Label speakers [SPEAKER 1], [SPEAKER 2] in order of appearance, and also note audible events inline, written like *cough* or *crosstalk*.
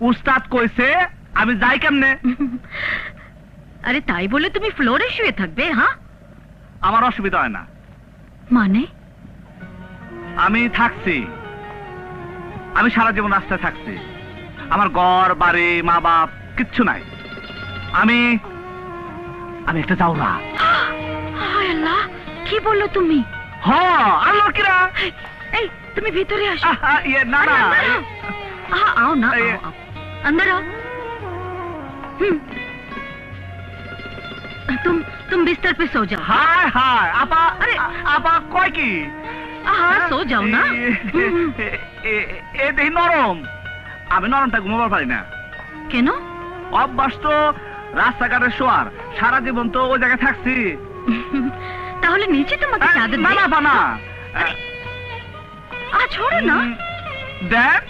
[SPEAKER 1] উস্তাদ কইছে আমি যাই কেমনে? *laughs*
[SPEAKER 2] আরে তাই বলে তুমি ফ্লোরে শুয়ে থাকবে হ্যাঁ?
[SPEAKER 1] আমার অসুবিধা হয় না।
[SPEAKER 2] মানে?
[SPEAKER 1] আমি থাকছি। আমি সারা জীবন রাস্তায় থাকছি। আমার ঘর বাড়ি মা বাপ কিচ্ছু নাই। আমি আমি একটা
[SPEAKER 2] যাও না *gasps* কি বলল তুমি?
[SPEAKER 1] হ্যাঁ আল্লাহ কিরা
[SPEAKER 2] এই তুমি ভিতরে আসো।
[SPEAKER 1] ইয়ে, না না।
[SPEAKER 2] আও না आओ। हाँ आओ ना
[SPEAKER 1] ये-
[SPEAKER 2] आओ, आओ। अंदर आओ हम्म। तुम तुम बिस्तर पे सो जाओ
[SPEAKER 1] হায় হায় আপা
[SPEAKER 2] আরে,
[SPEAKER 1] আপা কয় কি
[SPEAKER 2] हाँ सो जाओ ना
[SPEAKER 1] এ-
[SPEAKER 2] हम्म,
[SPEAKER 1] এ- এ- এ দেখি নরম আমি নরমটা ঘুমাবার পারি না
[SPEAKER 2] কেন
[SPEAKER 1] অভ্যাস তো রাস্তাঘাটে শোয়ার সারা জীবন তো ওই জায়গায় থাকছি
[SPEAKER 2] তাহলে নিচে তোমাকে চাদর
[SPEAKER 1] না
[SPEAKER 2] দিই?
[SPEAKER 1] না বানা
[SPEAKER 2] আরে, আ छोड़ो ना
[SPEAKER 1] দেখ